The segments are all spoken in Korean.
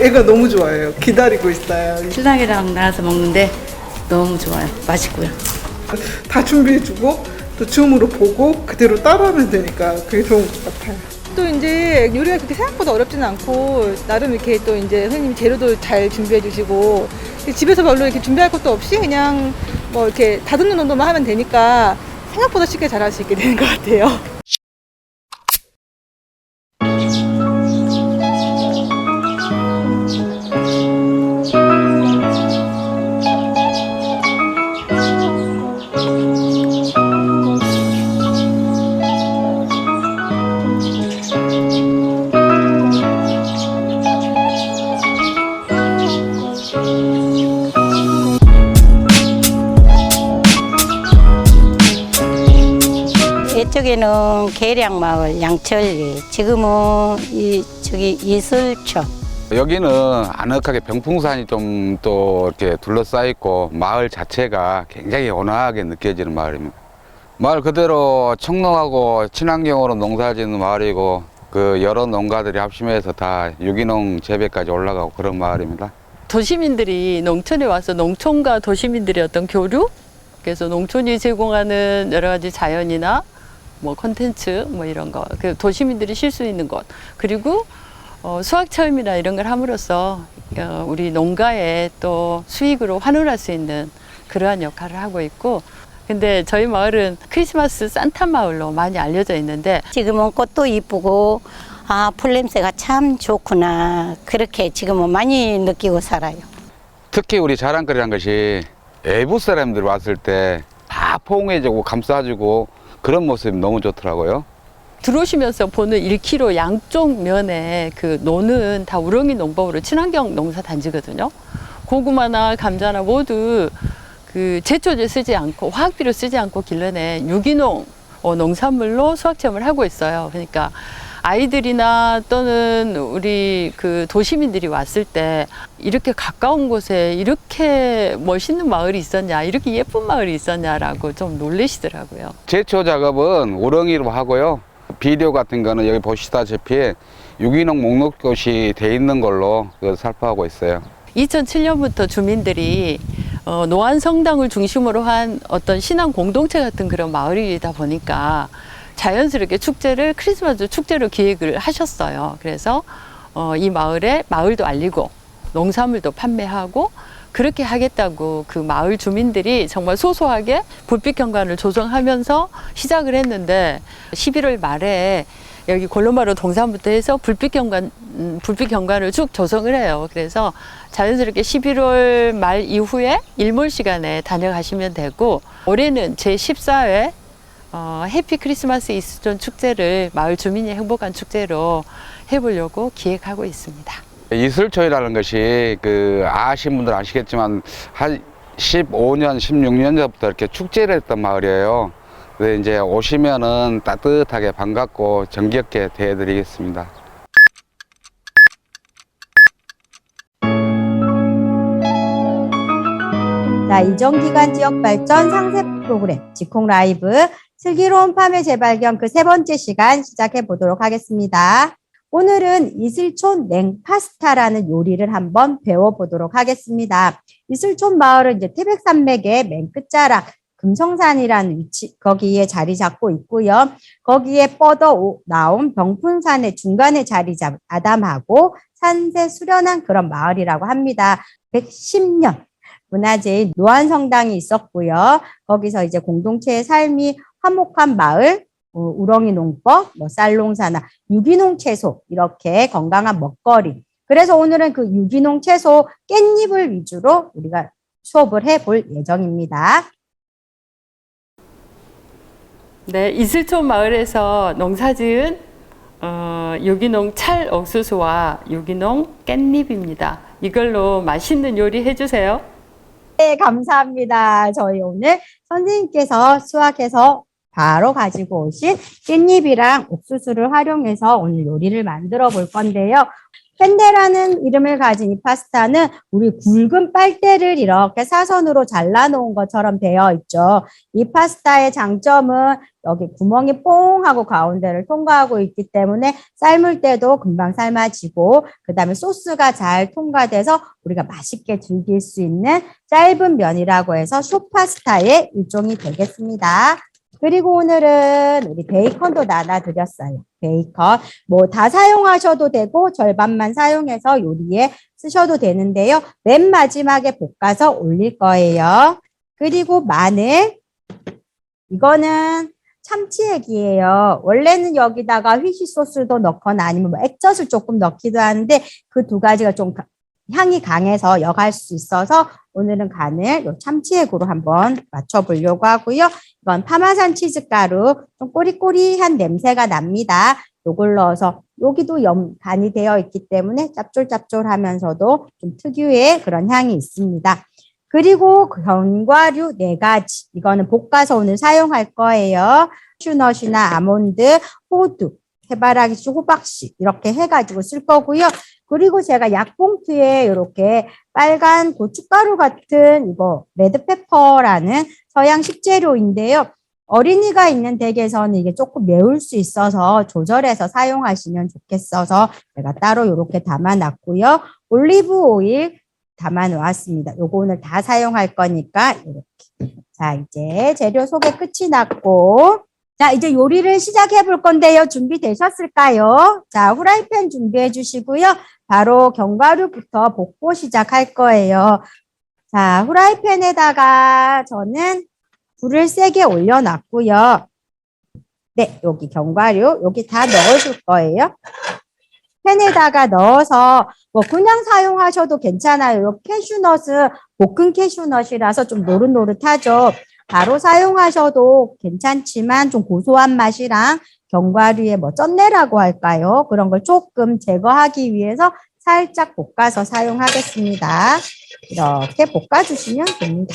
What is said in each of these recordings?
애가 너무 좋아해요. 기다리고 있어요. 신랑이랑 나와서 먹는데 너무 좋아요. 맛있고요. 다 준비해주고 또 줌으로 보고 그대로 따라하면 되니까 그게 좋은 것 같아요. 또 이제 요리가 그렇게 생각보다 어렵지는 않고 나름 이렇게 또 이제 선생님이 재료도 잘 준비해 주시고 집에서 별로 이렇게 준비할 것도 없이 그냥 뭐 이렇게 다듬는 정도만 하면 되니까 생각보다 쉽게 잘할 수 있게 되는 것 같아요. 계량마을 양천리 지금은 이 저기 이슬초 여기는 아늑하게 병풍산이 좀 또 이렇게 둘러싸여 있고 마을 자체가 굉장히 온화하게 느껴지는 마을입니다. 마을 그대로 청농하고 친환경으로 농사짓는 마을이고 그 여러 농가들이 합심해서 다 유기농 재배까지 올라가고 그런 마을입니다. 도시민들이 농촌에 와서 농촌과 도시민들의 어떤 교류 그래서 농촌이 제공하는 여러 가지 자연이나 뭐 콘텐츠 뭐 이런 거, 그 도시민들이 쉴 수 있는 곳 그리고 어, 수학 체험이나 이런 걸 함으로써 어, 우리 농가에 또 수익으로 환원할 수 있는 그러한 역할을 하고 있고 근데 저희 마을은 크리스마스 산타 마을로 많이 알려져 있는데 지금은 꽃도 이쁘고 아 풀냄새가 참 좋구나 그렇게 지금은 많이 느끼고 살아요. 특히 우리 자랑거리란 것이 외부 사람들 왔을 때 다 포옹해주고 감싸주고 그런 모습이 너무 좋더라고요. 들어오시면서 보는 1km 양쪽 면에 그 노는 다 우렁이 농법으로 친환경 농사 단지거든요. 고구마나 감자나 모두 그 제초제 쓰지 않고 화학비료 쓰지 않고 길러낸 유기농 어, 농산물로 수확 체험을 하고 있어요. 그러니까 아이들이나 또는 우리 그 도시민들이 왔을 때 이렇게 가까운 곳에 이렇게 멋있는 마을이 있었냐, 이렇게 예쁜 마을이 있었냐라고 좀 놀라시더라고요. 제초 작업은 우렁이로 하고요. 비료 같은 거는 여기 보시다시피 유기농 목록것이 돼 있는 걸로 그 살포하고 있어요. 2007년부터 주민들이 어, 노안 성당을 중심으로 한 어떤 신앙 공동체 같은 그런 마을이다 보니까 자연스럽게 축제를 크리스마스 축제로 기획을 하셨어요. 그래서 어, 이 마을에 마을도 알리고 농산물도 판매하고 그렇게 하겠다고 그 마을 주민들이 정말 소소하게 불빛 경관을 조성하면서 시작을 했는데 11월 말에 여기 골로마루 동산부터 해서 불빛 경관 음, 불빛 경관을 쭉 조성을 해요. 그래서 자연스럽게 11월 말 이후에 일몰 시간에 다녀가시면 되고 올해는 제 14회 어, 해피 크리스마스 이스존 축제를 마을 주민의 행복한 축제로 해보려고 기획하고 있습니다. 이슬초이라는 것이 그 아시는 분들 아시겠지만 한 15년, 16년 전부터 이렇게 축제를 했던 마을이에요. 그래서 이제 오시면은 따뜻하게 반갑고 정겹게 대해드리겠습니다. 자, 이정기간 지역 발전 상세 프로그램 직콩 라이브 슬기로운 밤의 재발견 그 세 번째 시간 시작해 보도록 하겠습니다. 오늘은 이슬촌 냉파스타라는 요리를 한번 배워보도록 하겠습니다. 이슬촌 마을은 이제 태백산맥의 맨 끝자락 금성산이라는 위치 거기에 자리 잡고 있고요. 거기에 뻗어 오- 나온 병푼산의 중간에 자리 잡은 아담하고 산세 수련한 그런 마을이라고 합니다. 110년 문화재인 노안성당이 있었고요. 거기서 이제 공동체의 삶이 화목한 마을, 어, 우렁이 농법, 뭐 쌀농사나 유기농 채소 이렇게 건강한 먹거리. 그래서 오늘은 그 유기농 채소 깻잎을 위주로 우리가 수업을 해볼 예정입니다. 네, 이슬촌 마을에서 농사지은 어, 유기농 찰 옥수수와 유기농 깻잎입니다. 이걸로 맛있는 요리 해주세요. 네, 감사합니다. 저희 오늘 선생님께서 수학해서 바로 가지고 오신 깻잎이랑 옥수수를 활용해서 오늘 요리를 만들어 볼 건데요. 펜데라는 이름을 가진 이 파스타는 우리 굵은 빨대를 이렇게 사선으로 잘라놓은 것처럼 되어 있죠. 이 파스타의 장점은 여기 구멍이 뽕 하고 가운데를 통과하고 있기 때문에 삶을 때도 금방 삶아지고 그 다음에 소스가 잘 통과돼서 우리가 맛있게 즐길 수 있는 짧은 면이라고 해서 쇼파스타의 일종이 되겠습니다. 그리고 오늘은 우리 베이컨도 나눠드렸어요. 베이컨. 뭐 다 사용하셔도 되고 절반만 사용해서 요리에 쓰셔도 되는데요. 맨 마지막에 볶아서 올릴 거예요. 그리고 마늘. 이거는 참치액이에요. 원래는 여기다가 휘시 소스도 넣거나 아니면 뭐 액젓을 조금 넣기도 하는데 그 두 가지가 좀 가- 향이 강해서 여갈 수 있어서 오늘은 간을 요 참치액으로 한번 맞춰보려고 하고요. 이건 파마산 치즈가루 좀 꼬리꼬리한 냄새가 납니다. 요걸 넣어서 여기도 염 간이 되어 있기 때문에 짭쫄짭쫄하면서도 좀 특유의 그런 향이 있습니다. 그리고 견과류 네 가지 이거는 볶아서 오늘 사용할 거예요. 슈넛이나 아몬드, 호두, 해바라기씨, 호박씨 이렇게 해가지고 쓸 거고요. 그리고 제가 약봉투에 이렇게 빨간 고춧가루 같은 이거 레드페퍼라는 서양 식재료인데요. 어린이가 있는 댁에서는 이게 조금 매울 수 있어서 조절해서 사용하시면 좋겠어서 제가 따로 이렇게 담아놨고요. 올리브 오일 담아놓았습니다. 요거 오늘 다 사용할 거니까 이렇게. 자, 이제 재료 소개 끝이 났고 자, 이제 요리를 시작해 볼 건데요. 준비되셨을까요? 자, 후라이팬 준비해 주시고요. 바로 견과류부터 볶고 시작할 거예요. 자, 후라이팬에다가 저는 불을 세게 올려놨고요. 네, 여기 견과류, 여기 다 넣어줄 거예요. 팬에다가 넣어서 뭐 그냥 사용하셔도 괜찮아요. 요 캐슈넛은 볶은 캐슈넛이라서 좀 노릇노릇하죠. 바로 사용하셔도 괜찮지만 좀 고소한 맛이랑 견과류의 뭐 쩐내라고 할까요? 그런 걸 조금 제거하기 위해서 살짝 볶아서 사용하겠습니다. 이렇게 볶아주시면 됩니다.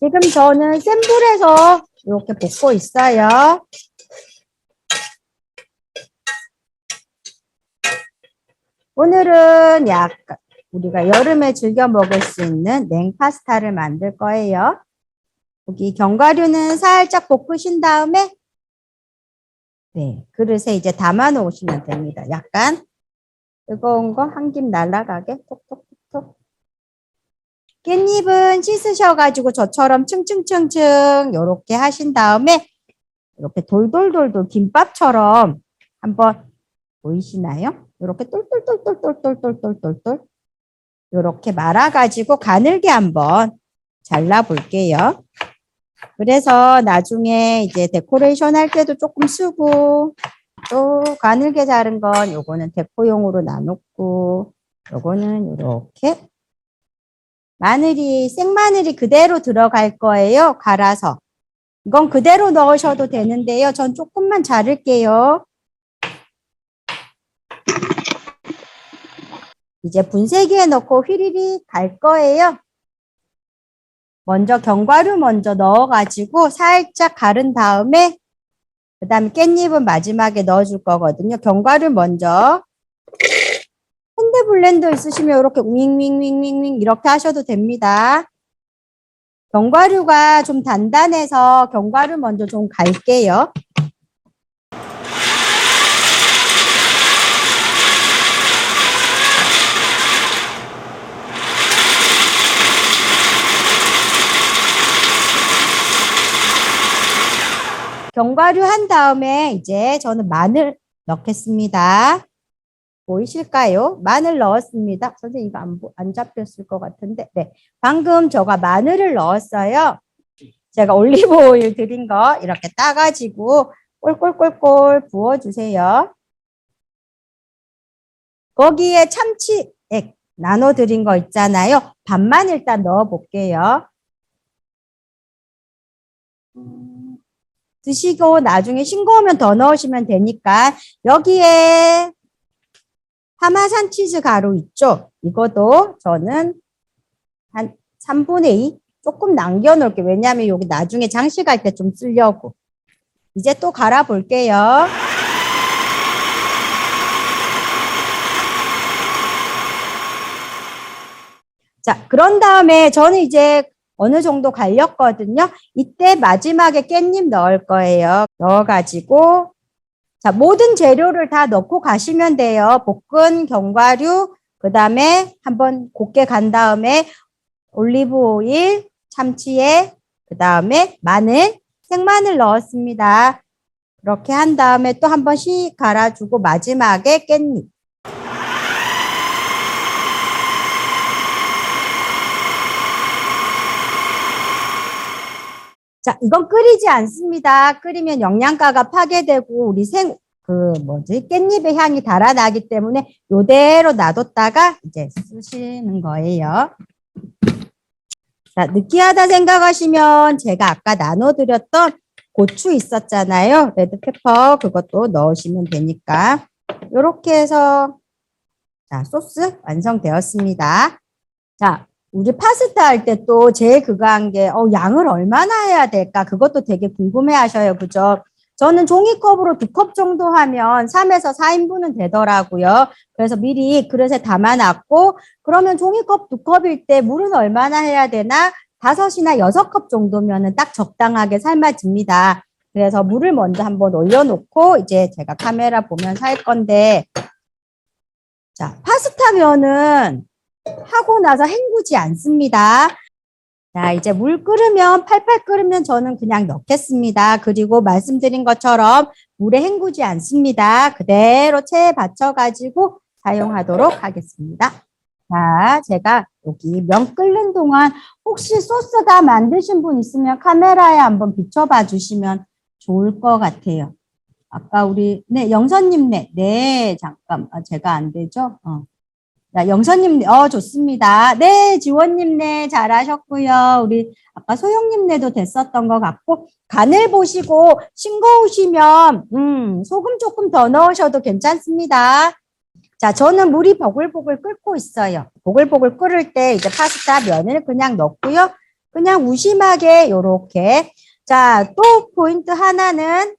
지금 저는 센 불에서 이렇게 볶고 있어요. 오늘은 약간 우리가 여름에 즐겨 먹을 수 있는 냉파스타를 만들 거예요. 여기 견과류는 살짝 볶으신 다음에 네, 그릇에 이제 담아 놓으시면 됩니다. 약간 뜨거운 거 한 김 날아가게 톡톡톡톡. 깻잎은 씻으셔가지고 저처럼 층층층층 이렇게 하신 다음에 이렇게 돌돌돌돌 김밥처럼 한번 보이시나요? 이렇게 똘똘똘똘똘똘똘똘똘 이렇게 말아가지고 가늘게 한번 잘라 볼게요. 그래서 나중에 이제 데코레이션 할 때도 조금 쓰고 또 가늘게 자른 건 요거는 데코용으로 나눴고 요거는 이렇게 마늘이 생마늘이 그대로 들어갈 거예요. 갈아서 이건 그대로 넣으셔도 되는데요. 전 조금만 자를게요. 이제 분쇄기에 넣고 휘리리 갈 거예요. 먼저 견과류 먼저 넣어가지고 살짝 갈은 다음에 그 다음에 깻잎은 마지막에 넣어줄 거거든요. 견과류 먼저 핸드 블렌더 있으시면 이렇게 윙윙윙윙윙 이렇게 하셔도 됩니다. 견과류가 좀 단단해서 견과류 먼저 좀 갈게요. 견과류 한 다음에 이제 저는 마늘 넣겠습니다. 보이실까요? 마늘 넣었습니다. 선생님 이거 안, 보- 안 잡혔을 것 같은데. 네. 방금 저가 마늘을 넣었어요. 제가 올리브 오일 드린 거 이렇게 따가지고 꼴꼴꼴꼴 부어주세요. 거기에 참치액 나눠 드린 거 있잖아요. 반만 일단 넣어 볼게요. 드시고 나중에 싱거우면 더 넣으시면 되니까 여기에 파마산 치즈 가루 있죠? 이것도 저는 한 3분의 2 조금 남겨놓을게요. 왜냐하면 여기 나중에 장식할 때 좀 쓰려고. 이제 또 갈아 볼게요. 자, 그런 다음에 저는 이제 어느 정도 갈렸거든요. 이때 마지막에 깻잎 넣을 거예요. 넣어가지고 자, 모든 재료를 다 넣고 가시면 돼요. 볶은 견과류, 그 다음에 한번 곱게 간 다음에 올리브 오일, 참치에, 그 다음에 마늘, 생마늘 넣었습니다. 그렇게 한 다음에 또 한 번 씩 갈아주고 마지막에 깻잎. 자, 이건 끓이지 않습니다. 끓이면 영양가가 파괴되고 우리 생, 그 뭐지, 깻잎의 향이 달아나기 때문에 요대로 놔뒀다가 이제 쓰시는 거예요. 자, 느끼하다 생각하시면 제가 아까 나눠드렸던 고추 있었잖아요. 레드페퍼 그것도 넣으시면 되니까. 요렇게 해서 자, 소스 완성되었습니다. 자, 우리 파스타 할 때 또 제일 그거 한 게, 어, 양을 얼마나 해야 될까? 그것도 되게 궁금해 하셔요. 그죠? 저는 종이컵으로 두 컵 정도 하면 3에서 4인분은 되더라고요. 그래서 미리 그릇에 담아놨고, 그러면 종이컵 두 컵일 때 물은 얼마나 해야 되나? 다섯이나 여섯 컵 정도면은 딱 적당하게 삶아집니다. 그래서 물을 먼저 한번 올려놓고, 이제 제가 카메라 보면서 할 건데, 자, 파스타 면은 하고 나서 헹구지 않습니다. 자, 이제 물 끓으면 팔팔 끓으면 저는 그냥 넣겠습니다. 그리고 말씀드린 것처럼 물에 헹구지 않습니다. 그대로 체에 받쳐가지고 사용하도록 하겠습니다. 자, 제가 여기 면 끓는 동안 혹시 소스 다 만드신 분 있으면 카메라에 한번 비춰봐 주시면 좋을 것 같아요. 아까 우리, 네, 영선님, 네, 네, 잠깐, 아, 제가 안 되죠? 어. 자, 영선님, 어, 좋습니다. 네, 지원님, 네, 잘하셨고요. 우리 아까 소영님, 네도 됐었던 것 같고, 간을 보시고 싱거우시면, 음, 소금 조금 더 넣으셔도 괜찮습니다. 자, 저는 물이 보글보글 끓고 있어요. 보글보글 끓을 때 이제 파스타 면을 그냥 넣고요. 그냥 무심하게 요렇게. 자, 또 포인트 하나는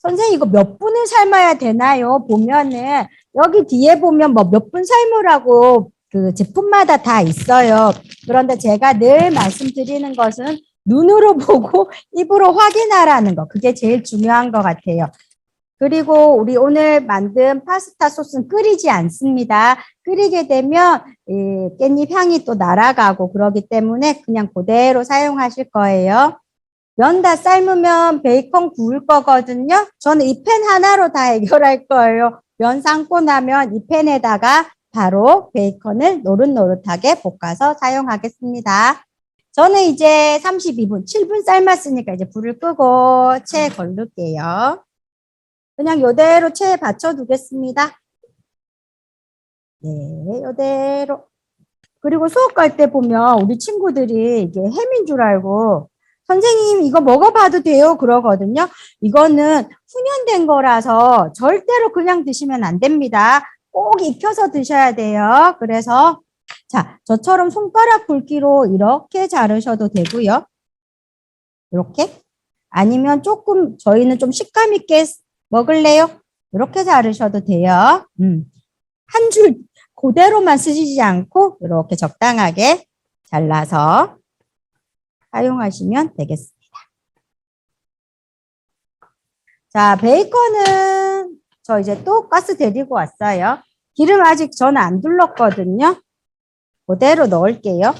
선생님 이거 몇 분을 삶아야 되나요? 보면은 여기 뒤에 보면 뭐 몇 분 삶으라고 그 제품마다 다 있어요. 그런데 제가 늘 말씀드리는 것은 눈으로 보고 입으로 확인하라는 거. 그게 제일 중요한 것 같아요. 그리고 우리 오늘 만든 파스타 소스는 끓이지 않습니다. 끓이게 되면 이 깻잎 향이 또 날아가고 그러기 때문에 그냥 그대로 사용하실 거예요. 면 다 삶으면 베이컨 구울 거거든요. 저는 이 팬 하나로 다 해결할 거예요. 면 삶고 나면 이 팬에다가 바로 베이컨을 노릇노릇하게 볶아서 사용하겠습니다. 저는 이제 32분, 7분 삶았으니까 이제 불을 끄고 체에 걸를게요. 그냥 요대로 체에 받쳐두겠습니다. 네, 요대로. 그리고 수업 갈 때 보면 우리 친구들이 이게 햄인 줄 알고 선생님 이거 먹어봐도 돼요 그러거든요. 이거는 훈연된 거라서 절대로 그냥 드시면 안 됩니다. 꼭 익혀서 드셔야 돼요. 그래서 자 저처럼 손가락 굵기로 이렇게 자르셔도 되고요. 이렇게 아니면 조금 저희는 좀 식감 있게 먹을래요? 이렇게 자르셔도 돼요. 음. 한 줄 그대로만 쓰시지 않고 이렇게 적당하게 잘라서 사용하시면 되겠습니다. 자, 베이컨은 저 이제 또 가스 데리고 왔어요. 기름 아직 저는 안 둘렀거든요. 그대로 넣을게요.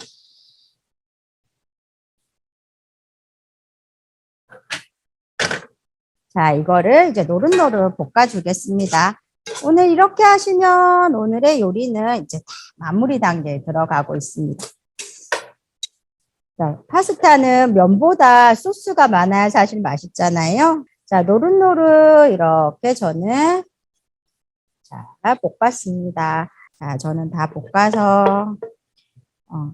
자, 이거를 이제 노릇노릇 볶아주겠습니다. 오늘 이렇게 하시면 오늘의 요리는 이제 다 마무리 단계에 들어가고 있습니다. 자, 파스타는 면보다 소스가 많아야 사실 맛있잖아요. 자, 노릇노릇 이렇게 저는 자, 볶았습니다. 자, 저는 다 볶아서 어,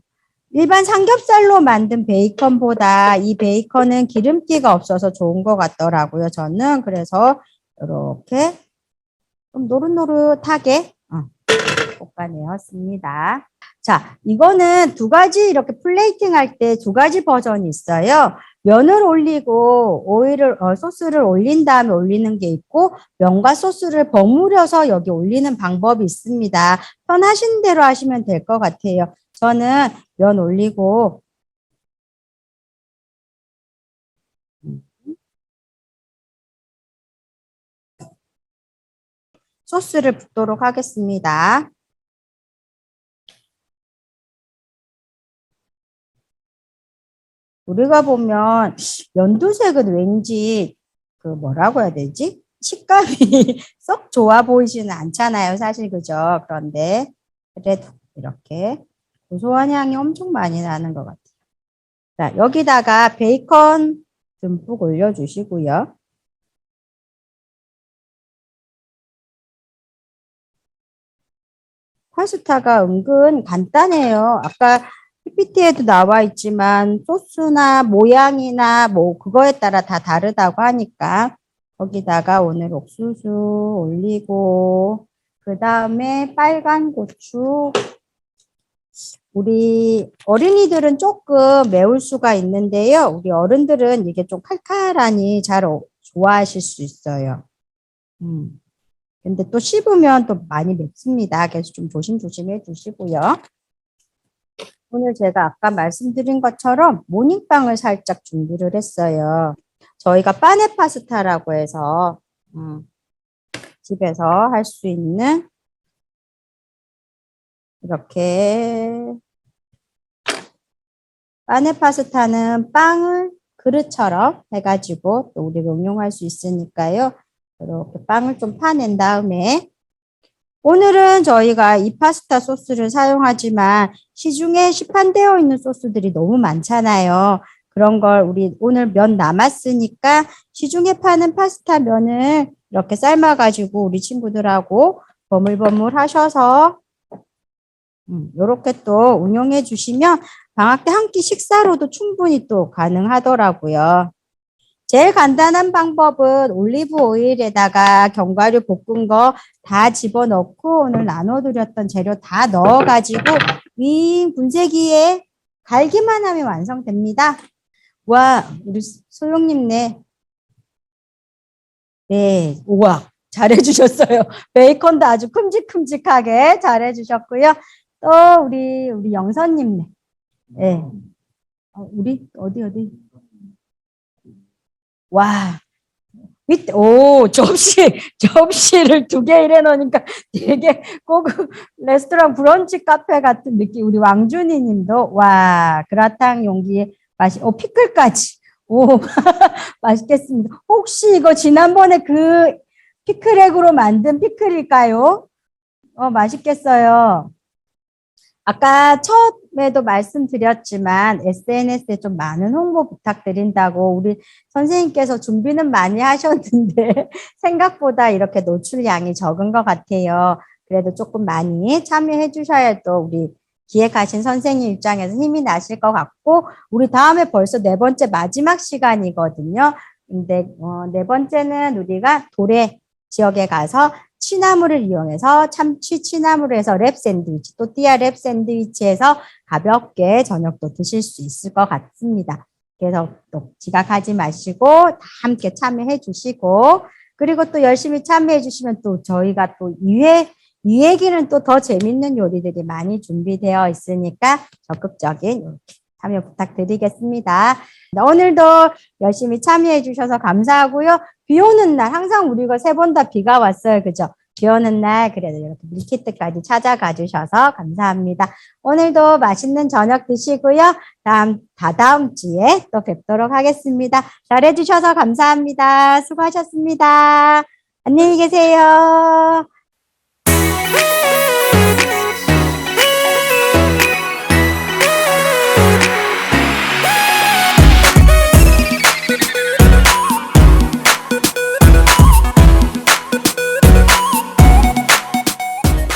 일반 삼겹살로 만든 베이컨보다 이 베이컨은 기름기가 없어서 좋은 것 같더라고요. 저는 그래서 이렇게 좀 노릇노릇하게 어, 볶아내었습니다. 자, 이거는 두 가지 이렇게 플레이팅 할 때 두 가지 버전이 있어요. 면을 올리고 오일을 어, 소스를 올린 다음에 올리는 게 있고 면과 소스를 버무려서 여기 올리는 방법이 있습니다. 편하신 대로 하시면 될 것 같아요. 저는 면 올리고 소스를 붓도록 하겠습니다. 우리가 보면 연두색은 왠지 그 뭐라고 해야 되지? 식감이 썩 좋아 보이지는 않잖아요. 사실 그죠? 그런데 그래도 이렇게 고소한 향이 엄청 많이 나는 것 같아요. 자, 여기다가 베이컨 듬뿍 올려주시고요. 파스타가 은근 간단해요. 아까 PPT에도 나와 있지만 소스나 모양이나 뭐 그거에 따라 다 다르다고 하니까 거기다가 오늘 옥수수 올리고 그 다음에 빨간 고추 우리 어린이들은 조금 매울 수가 있는데요. 우리 어른들은 이게 좀 칼칼하니 잘 어- 좋아하실 수 있어요. 음. 근데 또 씹으면 또 많이 맵습니다. 그래서 좀 조심조심 해주시고요. 오늘 제가 아까 말씀드린 것처럼 모닝빵을 살짝 준비를 했어요. 저희가 빠네 파스타라고 해서 음, 집에서 할 수 있는 이렇게 빠네 파스타는 빵을 그릇처럼 해가지고 또 우리가 응용할 수 있으니까요. 이렇게 빵을 좀 파낸 다음에 오늘은 저희가 이 파스타 소스를 사용하지만 시중에 시판되어 있는 소스들이 너무 많잖아요. 그런 걸 우리 오늘 면 남았으니까 시중에 파는 파스타 면을 이렇게 삶아가지고 우리 친구들하고 버물버물 하셔서 음, 이렇게 또 운용해 주시면 방학 때 한 끼 식사로도 충분히 또 가능하더라고요. 제일 간단한 방법은 올리브 오일에다가 견과류 볶은 거 다 집어넣고 오늘 나눠드렸던 재료 다 넣어가지고 윈 분쇄기에 갈기만 하면 완성됩니다. 와, 우리 소영님네. 네, 우와, 잘해주셨어요. 베이컨도 아주 큼직큼직하게 잘해주셨고요. 또 우리 우리 영선님네. 네. 어, 우리 어디 어디? 와. 밑, 오, 접시, 접시를 두 개 이래 놓으니까 되게 고급 레스토랑 브런치 카페 같은 느낌. 우리 왕준이 님도, 와, 그라탕 용기에 맛이, 오, 피클까지. 오, 맛있겠습니다. 혹시 이거 지난번에 그 피클액으로 만든 피클일까요? 어, 맛있겠어요. 아까 처음에도 말씀드렸지만 SNS에 좀 많은 홍보 부탁드린다고 우리 선생님께서 준비는 많이 하셨는데 생각보다 이렇게 노출량이 적은 것 같아요. 그래도 조금 많이 참여해 주셔야 또 우리 기획하신 선생님 입장에서 힘이 나실 것 같고 우리 다음에 벌써 네 번째 마지막 시간이거든요. 근데 어, 네 번째는 우리가 도래 지역에 가서 취나물을 이용해서 참치 취나물을 해서 랩 샌드위치, 또띠아 랩 샌드위치에서 가볍게 저녁도 드실 수 있을 것 같습니다. 그래서 또 지각하지 마시고 다 함께 참여해 주시고 그리고 또 열심히 참여해 주시면 또 저희가 또 2회 2회기는 또 더 재밌는 요리들이 많이 준비되어 있으니까 적극적인 참여 부탁드리겠습니다. 오늘도 열심히 참여해 주셔서 감사하고요. 비 오는 날 항상 우리가 세 번 다 비가 왔어요. 그죠? 비 오는 날 그래도 이렇게 밀키트까지 찾아가 주셔서 감사합니다. 오늘도 맛있는 저녁 드시고요. 다음 다다음 주에 또 뵙도록 하겠습니다. 잘해 주셔서 감사합니다. 수고하셨습니다. 안녕히 계세요.